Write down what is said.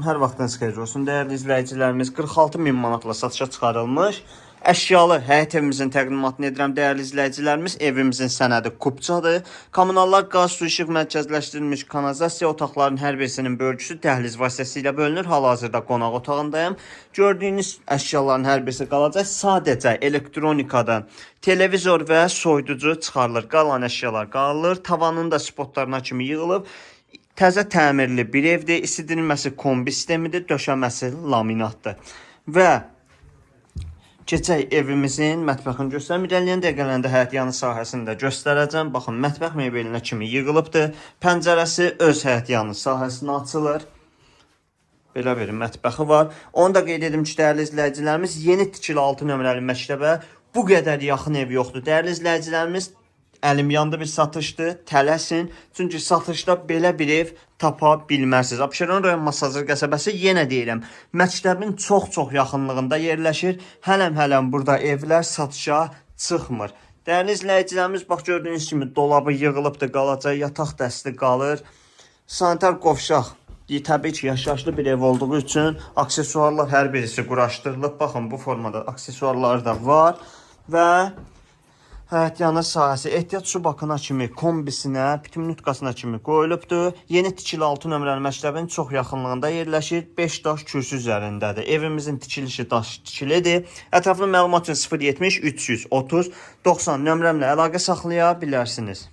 Hər vaxtınız xeyir olsun. Dəyərli izləyicilərimiz 46 min manatla satışa çıxarılmış əşyalı həyət evimizin təqdimatını edirəm. Dəyərli izləyicilərimiz, evimizin sənədi kubçadır. Kommunallar qaz, su, işıq mərkəzləşdirilmiş kanalizasiya otaqlarının hər birisinin bölgüsü dəhliz vasitəsilə bölünür. Hal-hazırda qonaq otağındayım. Gördüyünüz əşyaların hər birisi qalacaq. Sadəcə elektronikadan televizor və soyuducu çıxarılır. Qalan əşyalar qalır. Tavanın da spotlarına kimi yığılıb. Təzə təmirli bir evdir. İsidilməsi kombi sistemidir, döşəməsi laminatdır. Və keçək evimizin mətbəxini göstərim. İrəliyən dəqiqələrində həyətyanı sahəsini də göstərəcəm. Baxın, mətbəx mebelinə kimi yığılıbdır. Pəncərəsi öz həyətyanı sahəsinə açılır. Belə bir mətbəxi var. Onu da qeyd edim ki, dəyərli izləyicilərimiz, yeni tikili 6 nömrəli məktəbə bu qədər yaxın ev yoxdur. Dəyərli izləyicilərimiz, əlim yandı bir satışdır. Tələsin. Çünki satışda belə bir ev tapa bilmərsiniz. Abşeron rayon Masazır qəsəbəsi yenə deyirəm, məktəbin çox-çox yaxınlığında yerləşir. Hələm-hələm burada evlər satışa çıxmır. Dəyərli izləyicilərimiz, bax gördüyünüz kimi dolabı yığılıbdır, qalacaq, yataq dəsti qalır. Sanitar qovşaq təbii ki, yaşayışlı bir ev olduğu üçün aksesuarlar hər birisi quraşdırılıb. Baxın, bu formada aksesuarlar da var və Həyət yanı sahəsi ehtiyat su bakına kimi kombisinə, bitim nutqasına kimi qoyulubdur. Yeni tikili 6 nömrəli məktəbin çox yaxınlığında yerləşir. 5 daş kürsü üzərindədir. Evimizin tikilişi daş tikilidir. Ətraflı məlumat üçün 070 330 90 nömrəmlə əlaqə saxlaya bilərsiniz.